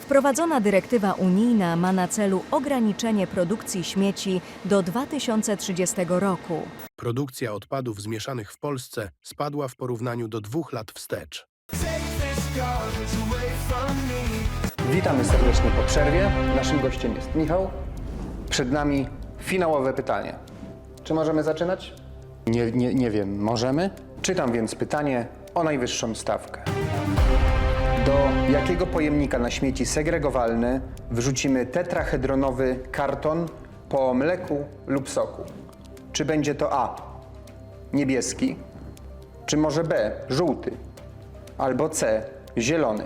Wprowadzona dyrektywa unijna ma na celu ograniczenie produkcji śmieci do 2030 roku. Produkcja odpadów zmieszanych w Polsce spadła w porównaniu do dwóch lat wstecz. Witamy serdecznie po przerwie. Naszym gościem jest Michał. Przed nami finałowe pytanie. Czy możemy zaczynać? Nie, nie, nie wiem, możemy? Czytam więc pytanie o najwyższą stawkę. Do jakiego pojemnika na śmieci segregowalne wrzucimy tetrahedronowy karton po mleku lub soku? Czy będzie to A. Niebieski, czy może B. Żółty, albo C. Zielony?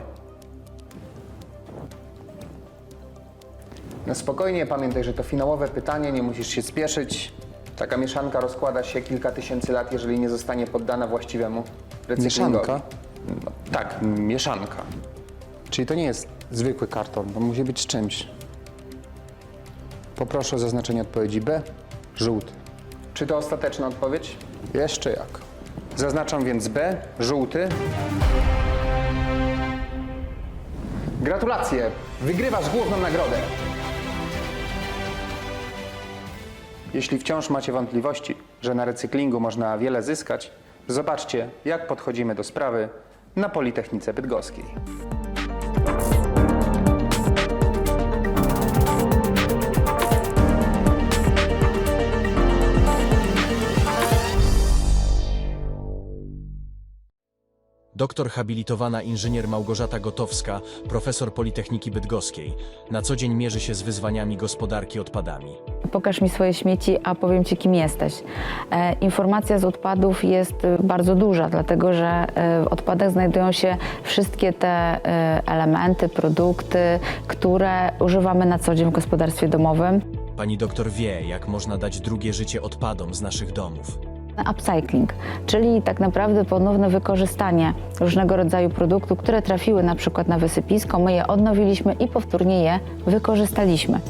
No spokojnie, pamiętaj, że to finałowe pytanie, nie musisz się spieszyć. Taka mieszanka rozkłada się kilka tysięcy lat, jeżeli nie zostanie poddana właściwemu recyklingowi. Mieszanka? Tak, mieszanka. Czyli to nie jest zwykły karton, to musi być z czymś. Poproszę o zaznaczenie odpowiedzi B. Żółty. Czy to ostateczna odpowiedź? Jeszcze jak. Zaznaczam więc B, żółty. Gratulacje! Wygrywasz główną nagrodę. Jeśli wciąż macie wątpliwości, że na recyklingu można wiele zyskać, zobaczcie, jak podchodzimy do sprawy na Politechnice Bydgoskiej. Doktor habilitowana inżynier Małgorzata Gotowska, profesor Politechniki Bydgoskiej, na co dzień mierzy się z wyzwaniami gospodarki odpadami. Pokaż mi swoje śmieci, a powiem ci, kim jesteś. E, informacja z odpadów jest e, bardzo duża, dlatego że e, w odpadach znajdują się wszystkie te e, elementy, produkty, które używamy na co dzień w gospodarstwie domowym. Pani doktor wie, jak można dać drugie życie odpadom z naszych domów. Upcycling, czyli tak naprawdę ponowne wykorzystanie różnego rodzaju produktów, które trafiły na przykład na wysypisko, my je odnowiliśmy i powtórnie je wykorzystaliśmy.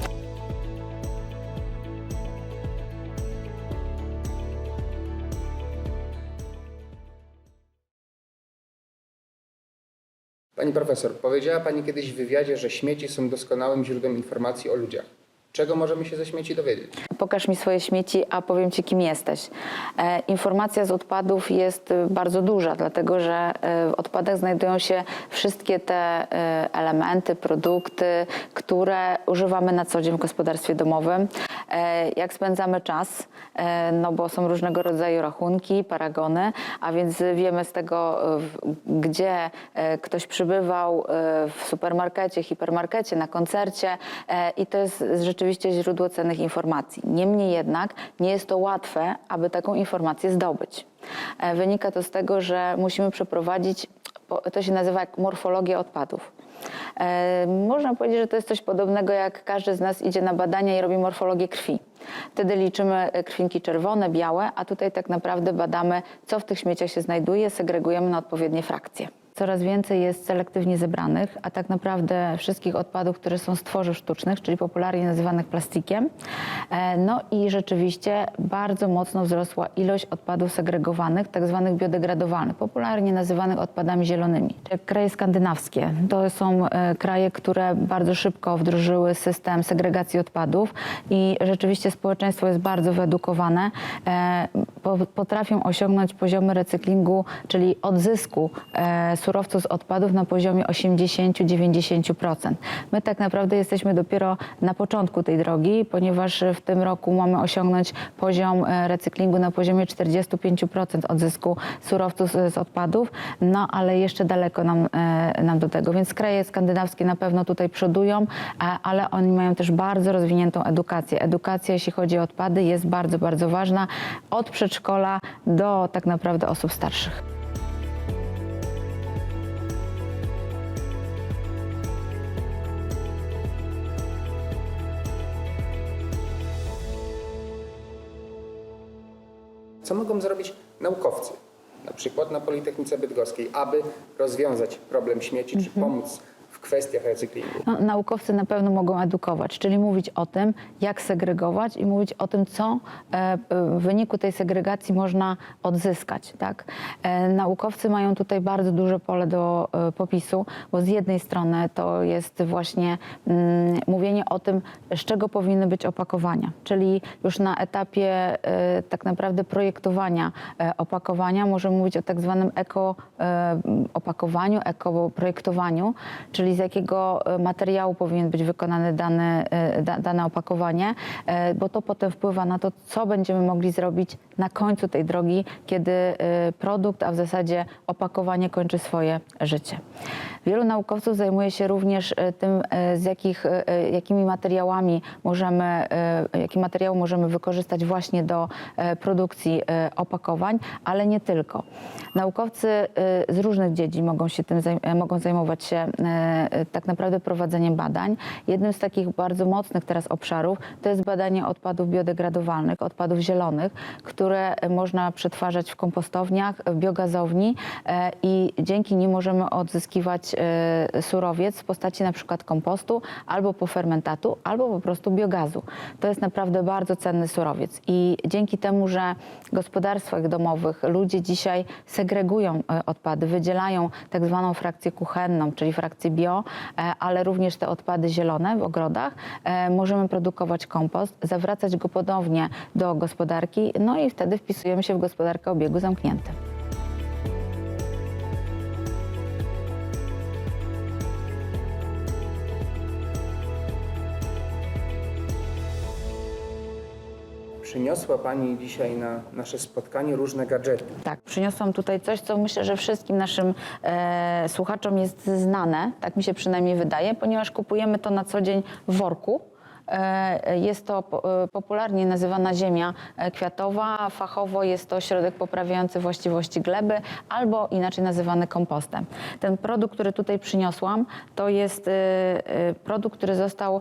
Pani profesor, powiedziała Pani kiedyś w wywiadzie, że śmieci są doskonałym źródłem informacji o ludziach. Czego możemy się ze śmieci dowiedzieć? Pokaż mi swoje śmieci, a powiem ci, kim jesteś. E, informacja z odpadów jest e, bardzo duża, dlatego że e, w odpadach znajdują się wszystkie te e, elementy, produkty, które używamy na co dzień w gospodarstwie domowym. E, jak spędzamy czas, e, no bo są różnego rodzaju rachunki, paragony, a więc wiemy z tego, gdzie ktoś przybywał w supermarkecie, hipermarkecie, na koncercie e, i to jest rzeczywiście źródło cennych informacji. Niemniej jednak nie jest to łatwe, aby taką informację zdobyć. E, Wynika to z tego, że musimy przeprowadzić, to się nazywa morfologia odpadów. E, Można powiedzieć, że to jest coś podobnego, jak każdy z nas idzie na badania i robi morfologię krwi. Wtedy liczymy e, krwinki czerwone, białe, a tutaj tak naprawdę badamy, co w tych śmieciach się znajduje, segregujemy na odpowiednie frakcje. Coraz więcej jest selektywnie zebranych, a tak naprawdę wszystkich odpadów, które są z tworzyw sztucznych, czyli popularnie nazywanych plastikiem. E, No i rzeczywiście bardzo mocno wzrosła ilość odpadów segregowanych, tak zwanych biodegradowalnych, popularnie nazywanych odpadami zielonymi. Kraje skandynawskie, to są e, kraje, które bardzo szybko wdrożyły system segregacji odpadów i rzeczywiście społeczeństwo jest bardzo wyedukowane. Po- Potrafią osiągnąć poziomy recyklingu, czyli odzysku e, surowców z odpadów na poziomie 80-90%. My tak naprawdę jesteśmy dopiero na początku tej drogi, ponieważ w tym roku mamy osiągnąć poziom e, recyklingu na poziomie 45% odzysku surowców z, odpadów, no ale jeszcze daleko nam, e, nam do tego. Więc kraje skandynawskie na pewno tutaj przodują, ale oni mają też bardzo rozwiniętą edukację. Edukacja, jeśli chodzi o odpady, jest bardzo, bardzo ważna od przedszkola do tak naprawdę osób starszych. Co mogą zrobić naukowcy, na przykład na Politechnice Bydgoskiej, aby rozwiązać problem śmieci, czy pomóc w kwestiach recyklingu? No, naukowcy na pewno mogą edukować, czyli mówić o tym, jak segregować i mówić o tym, co e, e, w wyniku tej segregacji można odzyskać. Tak? E, Naukowcy mają tutaj bardzo duże pole do popisu, bo z jednej strony to jest właśnie mm, mówienie o tym, z czego powinny być opakowania, czyli już na etapie tak naprawdę projektowania opakowania możemy mówić o tak zwanym eko opakowaniu, eko projektowaniu, z jakiego e, materiału powinien być wykonane dane, da, dane opakowanie, e, bo to potem wpływa na to, co będziemy mogli zrobić na końcu tej drogi, kiedy e, produkt, a w zasadzie opakowanie kończy swoje życie. Wielu naukowców zajmuje się również tym, z jakich, jakimi materiałami możemy, jakie materiały możemy wykorzystać właśnie do produkcji opakowań, ale nie tylko. Naukowcy z różnych dziedzin mogą się tym mogą zajmować się e, tak naprawdę prowadzeniem badań. Jednym z takich bardzo mocnych teraz obszarów to jest badanie odpadów biodegradowalnych, odpadów zielonych, które można przetwarzać w kompostowniach, w biogazowni e, i dzięki nim możemy odzyskiwać e, surowiec w postaci na przykład kompostu albo pofermentatu, albo po prostu biogazu. To jest naprawdę bardzo cenny surowiec i dzięki temu, że w gospodarstwach domowych ludzie dzisiaj segregują odpady, wydzielają tak zwaną frakcję kuchenną, czyli frakcję bio, e, ale również te odpady zielone w ogrodach, e, możemy produkować kompost, zawracać go ponownie do gospodarki, no i wtedy wpisujemy się w gospodarkę obiegu zamkniętym. Przyniosła Pani dzisiaj na nasze spotkanie różne gadżety. Tak, przyniosłam tutaj coś, co myślę, że wszystkim naszym e, słuchaczom jest znane, tak mi się przynajmniej wydaje, ponieważ kupujemy to na co dzień w worku. E, Jest to e, popularnie nazywana ziemia e, kwiatowa, fachowo jest to środek poprawiający właściwości gleby albo inaczej nazywany kompostem. Ten produkt, który tutaj przyniosłam, to jest produkt, który został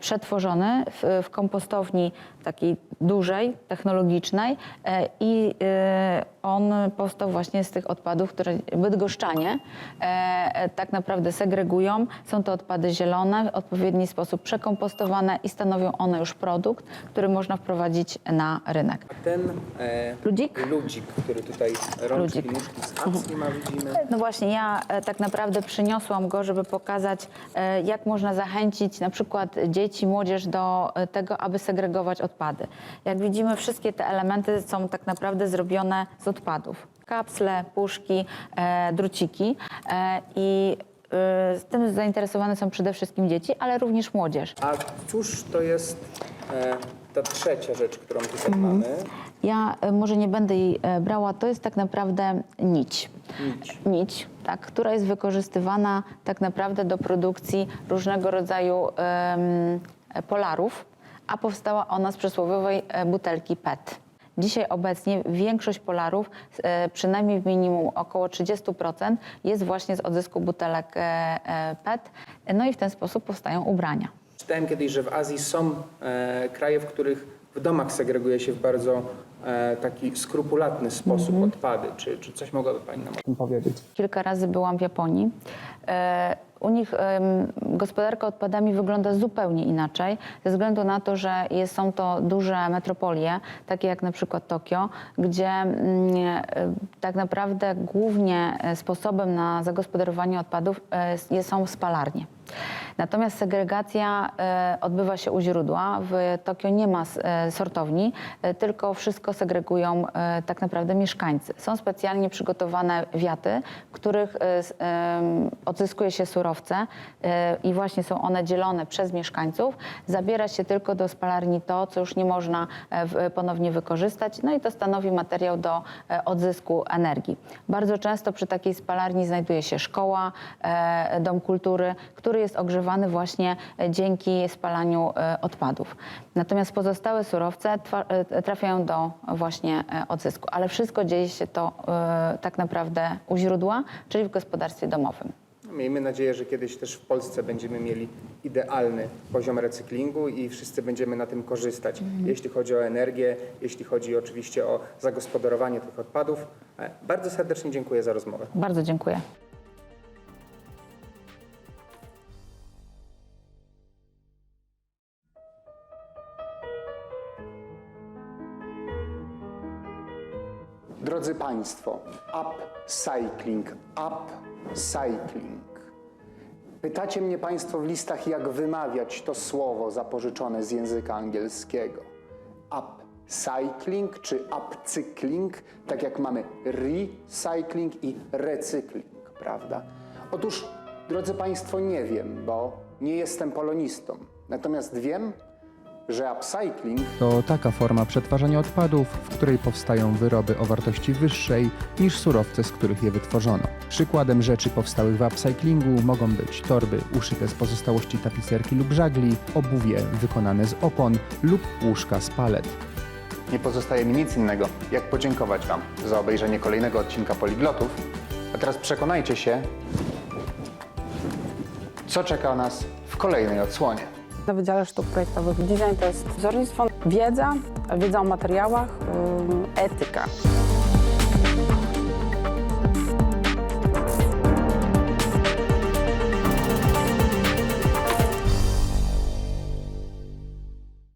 przetworzony w kompostowni takiej dużej, technologicznej e, i e, on powstał właśnie z tych odpadów, które bydgoszczanie e, tak naprawdę segregują. Są to odpady zielone, w odpowiedni sposób przekompostowane i stanowią one już produkt, który można wprowadzić na rynek. A ten e, Ludzik? ludzik, który tutaj rączki, Ludzik. nóżki z akcji ma, widzimy. No właśnie, ja tak naprawdę przyniosłam go, żeby pokazać, jak można zachęcić na przykład dzieci, młodzież do tego, aby segregować odpady. Jak widzimy, wszystkie te elementy są tak naprawdę zrobione z odpadów. Kapsle, puszki, e, druciki e, i e, z tym zainteresowane są przede wszystkim dzieci, ale również młodzież. A cóż to jest e, ta trzecia rzecz, którą tutaj Mhm. mamy? Ja e, może nie będę jej e, brała, to jest tak naprawdę nić. Nić. Nić, tak, która jest wykorzystywana tak naprawdę do produkcji różnego rodzaju polarów, a powstała ona z przysłowiowej e, butelki PET. Dzisiaj obecnie większość polarów, e, przynajmniej w minimum około 30%, jest właśnie z odzysku butelek e, PET, no i w ten sposób powstają ubrania. Czytałem kiedyś, że w Azji są kraje, w których w domach segreguje się w bardzo e, taki skrupulatny sposób Mhm. odpady. Czy, czy coś mogłaby Pani nam o tym powiedzieć? Kilka razy byłam w Japonii. E, U nich em, gospodarka odpadami wygląda zupełnie inaczej, ze względu na to, że jest, są to duże metropolie, takie jak na przykład Tokio, gdzie mm, e, tak naprawdę głównie e, sposobem na zagospodarowanie odpadów e, jest- są spalarnie. Natomiast segregacja e, odbywa się u źródła. W Tokio nie ma e, sortowni, e, tylko wszystko segregują tak naprawdę mieszkańcy. Są specjalnie przygotowane wiaty, w których odzyskuje się surowce i właśnie są one dzielone przez mieszkańców. Zabiera się tylko do spalarni to, co już nie można ponownie wykorzystać, no i to stanowi materiał do odzysku energii. Bardzo często przy takiej spalarni znajduje się szkoła, dom kultury, który jest ogrzewany właśnie e, dzięki spalaniu e, odpadów. Natomiast pozostałe surowce e, trafiają do właśnie odzysku, ale wszystko dzieje się to tak naprawdę u źródła, czyli w gospodarstwie domowym. Miejmy nadzieję, że kiedyś też w Polsce będziemy mieli idealny poziom recyklingu i wszyscy będziemy na tym korzystać, jeśli chodzi o energię, jeśli chodzi oczywiście o zagospodarowanie tych odpadów. Bardzo serdecznie dziękuję za rozmowę. Bardzo dziękuję. Drodzy Państwo, upcycling, upcycling. Pytacie mnie Państwo w listach, jak wymawiać to słowo zapożyczone z języka angielskiego. Upcycling czy upcykling, tak jak mamy recycling i recykling, prawda? Otóż, drodzy Państwo, nie wiem, bo nie jestem polonistą. Natomiast wiem, że upcycling To taka forma przetwarzania odpadów, w której powstają wyroby o wartości wyższej niż surowce, z których je wytworzono. Przykładem rzeczy powstałych w upcyclingu mogą być torby uszyte z pozostałości tapicerki lub żagli, obuwie wykonane z opon lub łóżka z palet. Nie pozostaje mi nic innego, jak podziękować Wam za obejrzenie kolejnego odcinka Poliglotów. A teraz przekonajcie się, co czeka nas w kolejnej odsłonie. Na Wydziale Sztuk Projektowych design to jest wzornictwo, wiedza, wiedza o materiałach, etyka.